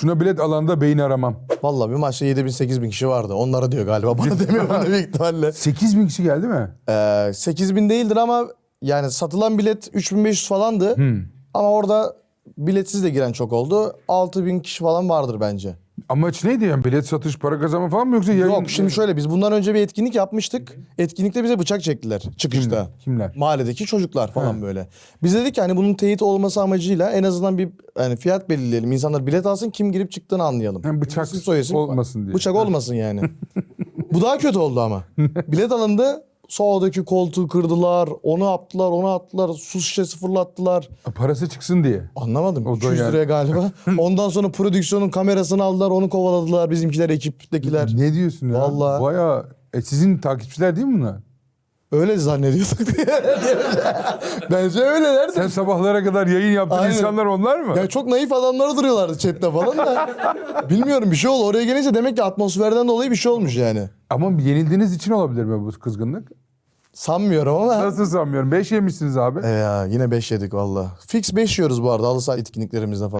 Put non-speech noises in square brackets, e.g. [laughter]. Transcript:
Şuna bilet alanda beyin aramam. Vallahi bir maçta 7 bin 8 bin kişi vardı. Onlara diyor galiba. Bana [laughs] demiyor bana büyük ihtimalle. 8 bin kişi geldi mi? Ee, 8 bin değildir ama yani satılan bilet 3500 falandı. Hmm. Ama orada biletsiz de giren çok oldu. 6 bin kişi falan vardır bence. Amaç neydi yani? Bilet satış, para kazanma falan mı yoksa yayın? Yok şimdi şöyle biz bundan önce bir etkinlik yapmıştık. Etkinlikte bize bıçak çektiler çıkışta. Kimler? Mahalledeki çocuklar falan böyle. Biz dedik ki hani bunun teyit olması amacıyla en azından bir hani fiyat belirleyelim. İnsanlar bilet alsın kim girip çıktığını anlayalım. Hem bıçak olmasın diye. Bıçak olmasın yani. [laughs] Bu daha kötü oldu ama. Bilet alındı. Sağdaki koltuğu kırdılar. Onu yaptılar, onu attılar. Su şişesi fırlattılar. Parası çıksın diye. Anlamadım. O da 200 yani. liraya galiba. [laughs] Ondan sonra prodüksiyonun kamerasını aldılar. Onu kovaladılar bizimkiler, ekiptekiler. Ne diyorsun ya? Vallahi. Baya... E sizin takipçiler değil mi bunlar? Öyle zannediyorduk. [laughs] Bence öyleler. Sen sabahlara kadar yayın yaptığın Aynen. insanlar onlar mı? Ya çok naif adamlar duruyorlardı chatte falan da. [laughs] Bilmiyorum bir şey oldu. Oraya gelince demek ki atmosferden dolayı bir şey olmuş yani. Ama yenildiğiniz için olabilir mi bu kızgınlık? Sanmıyorum ama. Nasıl sanmıyorum. 5 yemişsiniz abi. E ya yine 5 yedik valla. Fix 5 yiyoruz bu arada halı saha etkinliklerimizde falan.